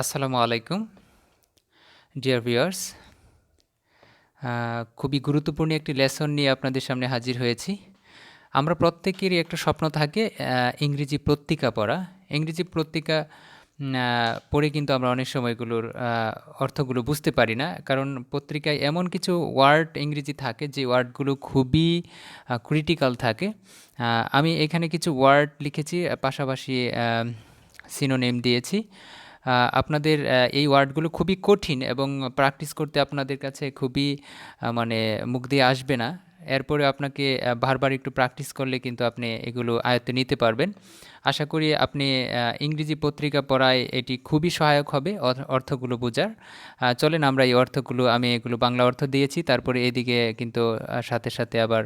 আসসালামু আলাইকুম, dear viewers. খুবই গুরুত্বপূর্ণ একটি লেসন নিয়ে আপনাদের সামনে হাজির হয়েছি। আমরা প্রত্যেকেরই একটা স্বপ্ন থাকে ইংরেজি পত্রিকা পড়া। ইংরেজি পত্রিকা পড়ে কিন্তু আমরা অনেক সময়গুলোর অর্থগুলো বুঝতে পারি না। কারণ পত্রিকায় এমন কিছু ওয়ার্ড ইংরেজি থাকে, যে ওয়ার্ডগুলো খুবই ক্রিটিক্যাল থাকে। আমি এখানে কিছু ওয়ার্ড লিখেছি, পাশাপাশি সিনোনেম দিয়েছি। আপনাদের এই ওয়ার্ডগুলো খুবই কঠিন এবং প্র্যাকটিস করতে আপনাদের কাছে খুবই মানে মুখ দিয়ে আসবে না। এরপরে আপনাকে বারবার একটু প্র্যাকটিস করলে কিন্তু আপনি এগুলো আয়ত্তে নিতে পারবেন। আশা করি আপনি ইংরেজি পত্রিকা পড়ায় এটি খুবই সহায়ক হবে অর্থ- অর্থগুলো বোঝার। চলেন আমরা এই অর্থগুলো, আমি এগুলো বাংলা অর্থ দিয়েছি, তারপরে এদিকে কিন্তু সাথে সাথে আবার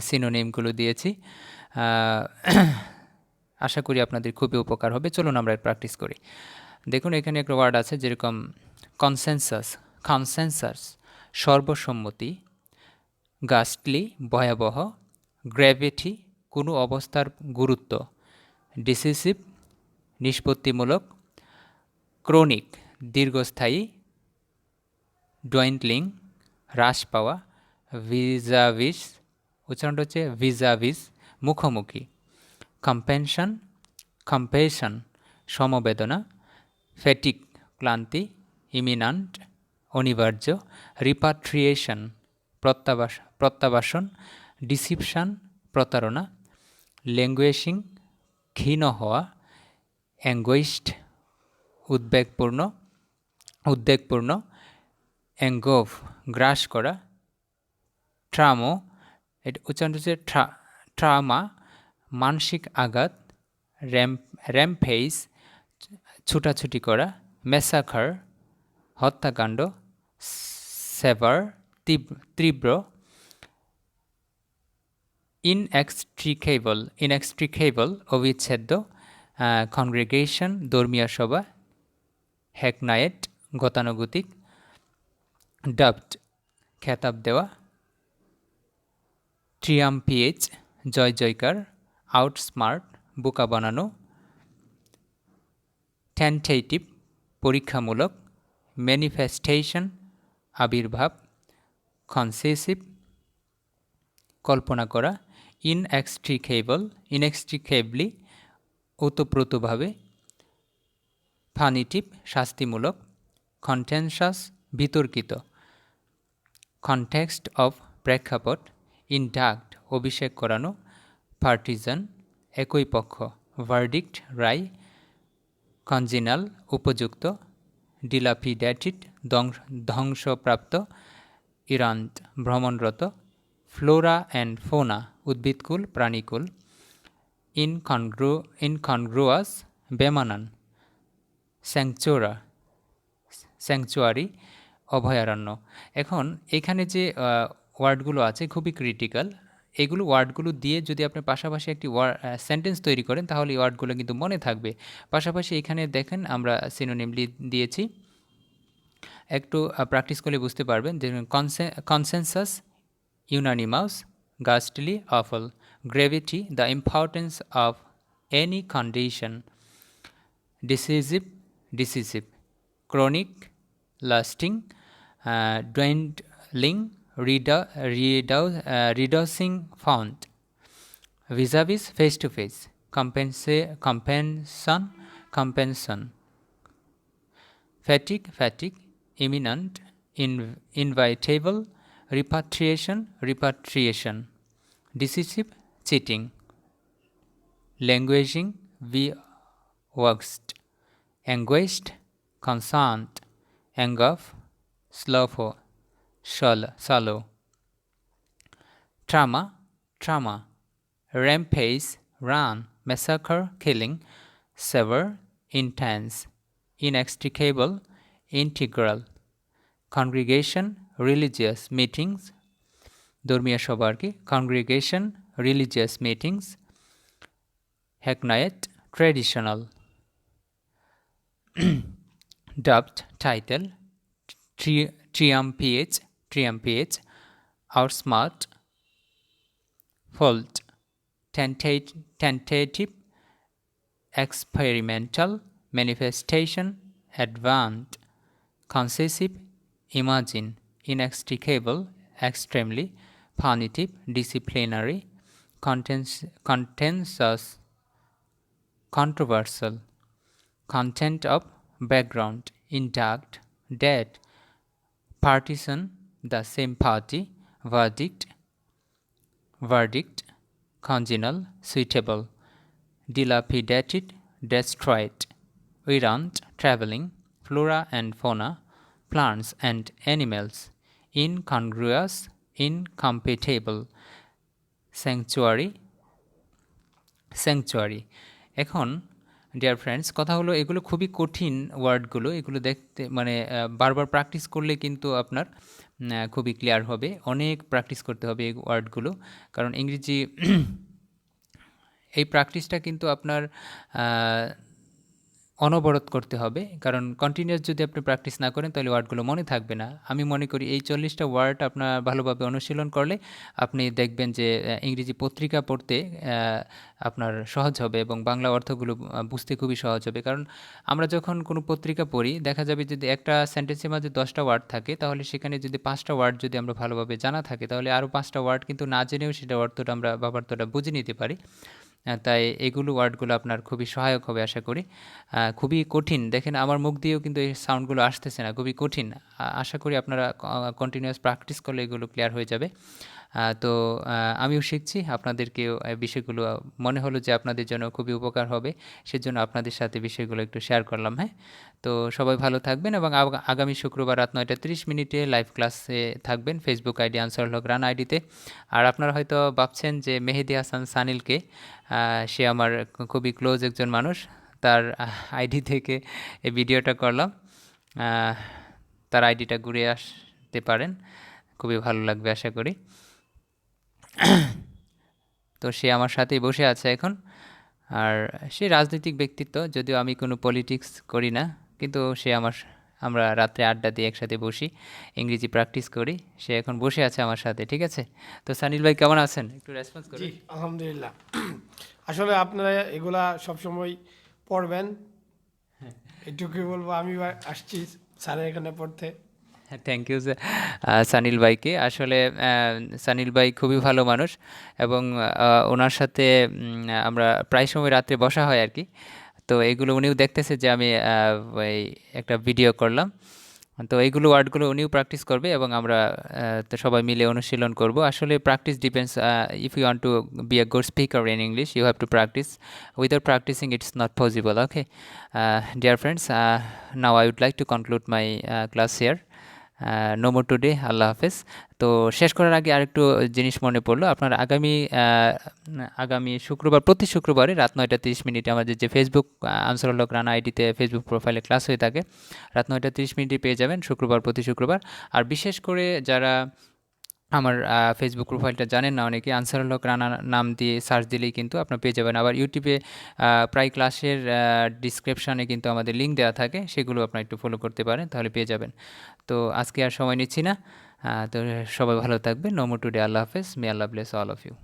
সিনোনেমগুলো দিয়েছি। আশা করি আপনাদের খুবই উপকার হবে। চলুন আমরা প্র্যাকটিস করি। দেখুন, এখানে একটা ওয়ার্ড আছে যেরকম কনসেনসাস কনসেনসাস সর্বসম্মতি গাস্টলি ভয়াবহ গ্র্যাভিটি কোনো অবস্থার গুরুত্ব ডিসিসিভ নিষ্পত্তিমূলক ক্রনিক দীর্ঘস্থায়ী ডোয়েন্টলিং হ্রাস পাওয়া ভিজাভিস উচ্চারণটা হচ্ছে ভিজাভিস মুখোমুখি। কম্পেনশন কম্পেশন সমবেদনা ফেটিক ক্লান্তি ইমিনান্ট অনিবার্য রিপাট্রিয়েশন প্রত্যাবাস, প্রত্যাবাসন ডিসিপশন প্রতারণা ল্যাঙ্গুয়েশিং ক্ষীণ হওয়া অ্যাঙ্গুইস্ট উদ্বেগপূর্ণ উদ্বেগপূর্ণ অ্যাঙ্গোভ গ্রাস করা ট্রামো এটা উচ্চারণ হচ্ছে ট্রামা মানসিক আঘাত, র্যাম্প র্যাম্পেজ ছুটাছুটি করা মেসাখার হত্যাকাণ্ড, সেভার তীব্র, ইনএক্সট্রিকেবল ইনএক্সট্রিকেবল অবিচ্ছেদ্য কংগ্রেগেশন, ধর্মীয় সভা হ্যাকনায়েট গতানুগতিক ডাবড খেতাব দেওয়া, ট্রিয়াম্পিয়েজ, জয় জয়কার আউটস্মার্ট বোকা বানানো ট্যান্টেটিভ পরীক্ষামূলক ম্যানিফেস্টেশন আবির্ভাব কনসেসিভ কল্পনা করা ইনএক্সট্রিকেবল ইনএক্সট্রিকেবলি ওতপ্রোতভাবে ফানিটিভ শাস্তিমূলক কন্টেনশাস বিতর্কিত কনটেক্সট অফ প্রেক্ষাপট ইনডাক্ট অভিষেক করানো পার্টিজান একই পক্ষ ভার্ডিক্ট রায় কনজিনাল উপযুক্ত ডিলাপিডেটেড ধ্বংসপ্রাপ্ত ইরান্ট ভ্রমণরত ফ্লোরা অ্যান্ড ফোনা উদ্ভিদকুল, প্রাণীকুল ইনকনগ্রু ইনকনগ্রুয়াস বেমানান স্যাংচোরা স্যাংচুয়ারি অভয়ারণ্য। এখন এখানে যে ওয়ার্ডগুলো আছে, খুবই ক্রিটিক্যাল এগুলো ওয়ার্ডগুলো দিয়ে যদি আপনি পাশাপাশি একটি সেন্টেন্স তৈরি করেন, তাহলে এই ওয়ার্ডগুলো কিন্তু মনে থাকবে। পাশাপাশি এখানে দেখেন আমরা সিনোনিমলি দিয়েছি। একটু প্র্যাকটিস করলে বুঝতে পারবেন যে consensus unanimous ghastly awful gravity the importance of any condition decisive decisive chronic lasting dwindling redu- redu- uh, reducing found vis-a-vis face to face compensa- compensation compensation fatigue fatigue imminent in- inevitable repatriation repatriation decisive cheating languaging we waxed, anguished, concerned, engulf, slothful, shallow, shallow. Trauma, trauma, rampage, run, massacre, killing, sever, intense, inextricable, integral. Congregation, religious meetings, ধর্মীয় সভা আর কি congregation religious meetings hackneyed dubbed title tri- triumphate triumphate outsmart fault tentate- tentative experimental manifestation advanced concessive imagine inextricable extremely punitive disciplinary contentious controversial content of background intact dead partisan the same party verdict verdict congenial suitable dilapidated destroyed errant traveling flora and fauna plants and animals incongruous incompatible sanctuary sanctuary এখন dear friends কথা হলো এগুলো খুবই কঠিন ওয়ার্ডগুলো, এগুলো দেখতে মানে বারবার প্র্যাকটিস করলে কিন্তু আপনার খুবই ক্লিয়ার হবে। অনেক প্র্যাকটিস করতে হবে এই ওয়ার্ডগুলো। কারণ ইংরেজি, এই প্র্যাকটিসটা কিন্তু আপনার অনবরত করতে হবে। কারণ কন্টিনিউয়াস যদি আপনি প্র্যাকটিস না করেন, তাহলে ওয়ার্ডগুলো মনে থাকবে না। আমি মনে করি এই চল্লিশটা ওয়ার্ড আপনার ভালোভাবে অনুশীলন করলে আপনি দেখবেন যে ইংরেজি পত্রিকা পড়তে আপনার সহজ হবে এবং বাংলা অর্থগুলো বুঝতে খুবই সহজ হবে। কারণ আমরা যখন কোনো পত্রিকা পড়ি, দেখা যাবে যদি একটা সেন্টেন্সের মাঝে দশটা ওয়ার্ড থাকে, তাহলে সেখানে যদি পাঁচটা ওয়ার্ড যদি আমরা ভালোভাবে জানা থাকে, তাহলে আরও পাঁচটা ওয়ার্ড কিন্তু না জেনেও সেটা অর্থটা আমরা বাবার্থটা বুঝে নিতে পারি। তাই এগুলো ওয়ার্ডগুলো আপনার খুবই সহায়ক হবে আশা করি। খুবই কঠিন। দেখেন আমার মুখ দিয়েও কিন্তু এই সাউন্ডগুলো আসতেছে না, খুবই কঠিন। আশা করি আপনারা কন্টিনিউয়াস প্র্যাকটিস করলে এগুলো ক্লিয়ার হয়ে যাবে। তো আমিও শিখছি আপনাদেরকেও বিষয়গুলো। মনে হলো যে আপনাদের জন্য খুবই উপকার হবে, সেজন্য আপনাদের সাথে বিষয়গুলো একটু শেয়ার করলাম হ্যাঁ? তো সবাই ভালো থাকবেন এবং আগামী শুক্রবার রাত নয়টা তিরিশ মিনিটে লাইভ ক্লাসে থাকবেন ফেসবুক আইডি আনসার হক রান আইডিতে আর আপনারা হয়তো ভাবছেন যে মেহেদি হাসান সানিলকে সে আমার খুবই ক্লোজ একজন মানুষ, তার আইডি থেকে এই ভিডিওটা করলাম তার আইডিটা ঘুরে আসতে পারেন, খুবই ভালো লাগবে আশা করি। তো সে আমার সাথেই বসে আছে এখন। আর সে রাজনৈতিক ব্যক্তিত্ব যদিও আমি কোনো পলিটিক্স করি না কিন্তু সে আমার আমরা রাত্রে আড্ডা দিয়ে একসাথে বসি ইংরেজি প্র্যাকটিস করি সে এখন বসে আছে আমার সাথে ঠিক আছে? তো সানিল ভাই কেমন আছেন? একটু রেসপন্স জি করুন আলহামদুলিল্লাহ। আসলে আপনারা এগুলা সবসময় পড়বেন। এটুকুই বলব আমি আসছি স্যারের এখানে পড়তে। থ্যাংক ইউ সানিল ভাইকে। আসলে সানিল ভাই খুবই ভালো মানুষ এবং ওনার সাথে আমরা প্রায় সময় রাত্রে বসা হয় আর কি। তো এগুলো উনিও দেখতেছে যে আমি একটা ভিডিও করলাম। তো এইগুলো ওয়ার্ডগুলো উনিও প্র্যাকটিস করবে এবং আমরা তো সবাই মিলে অনুশীলন করব। আসলে practice depends if you want to be a good speaker in English you have to practice without practicing it's not possible okay dear friends now I would like to conclude my class here no more today আল্লাহ হাফেজ। তো শেষ করার আগে আরেকটু জিনিস মনে পড়ল, আপনার আগামী আগামী শুক্রবার, প্রতি শুক্রবারে রাত নয়টা তিরিশ মিনিটে আমাদের যে ফেসবুক আনসারুল হক রানা আইডিতে ফেসবুক প্রোফাইলে ক্লাস হয়ে থাকে, রাত নয়টা তিরিশ মিনিটে পেয়ে যাবেন শুক্রবার, প্রতি শুক্রবার। আর বিশেষ করে যারা আমার ফেসবুক প্রোফাইলটা জানেন না অনেকে আনসার হক রানা নাম দিয়ে সার্চ দিলেই কিন্তু আপনার পেয়ে যাবেন। আবার ইউটিউবে প্রায় ক্লাসের ডিসক্রিপশানে কিন্তু আমাদের লিঙ্ক দেওয়া থাকে, সেগুলো আপনার একটু ফলো করতে পারেন, তাহলে পেয়ে যাবেন। তো আজকে আর সময় নিচ্ছি না। তো সবাই ভালো থাকবেন। নমো টুডে আল্লাহ হাফেজ। May Allah bless all of you